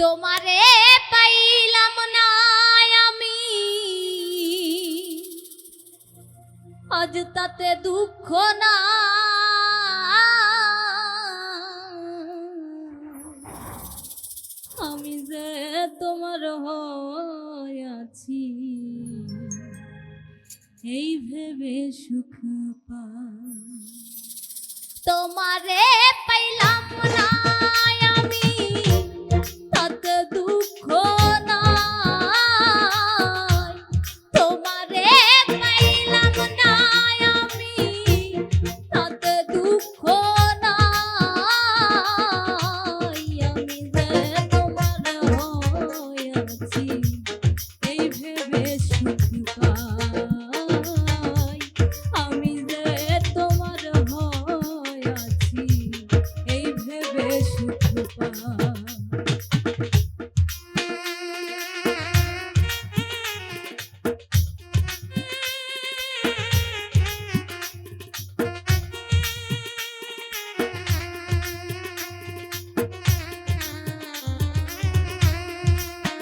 তোমারে পাইলাম নাই আমি। আজ তাতে দুঃখ না আমি যে তোমার আছি, এই ভেবে সুখ পা তোমারে পাইলাম না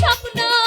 স্বপ্ন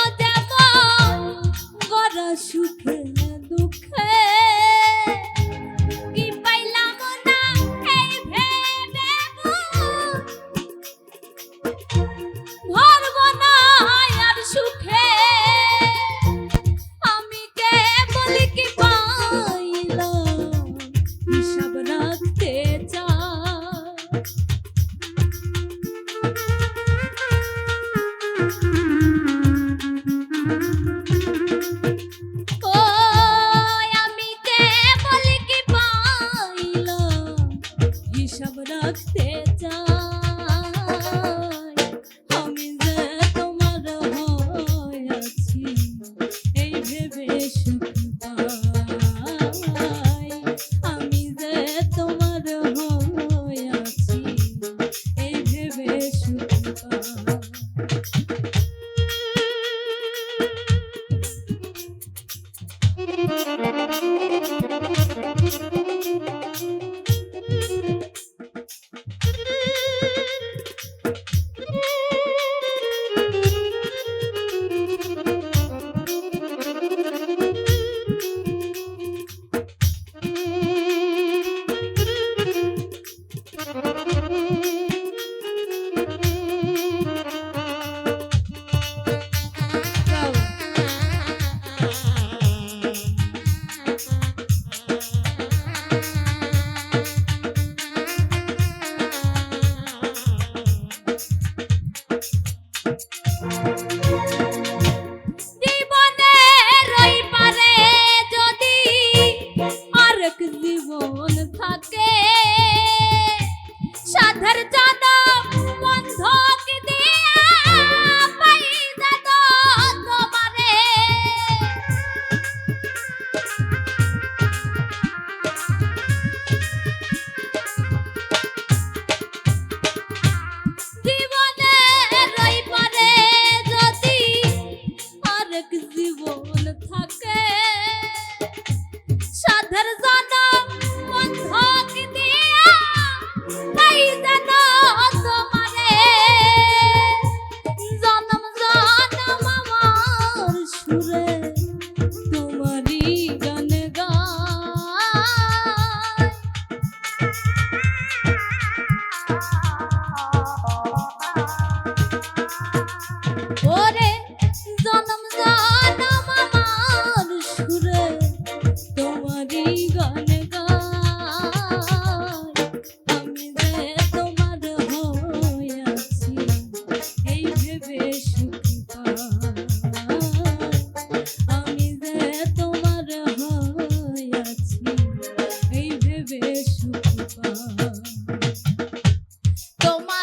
মন থাকে।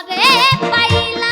¡Vale, baila!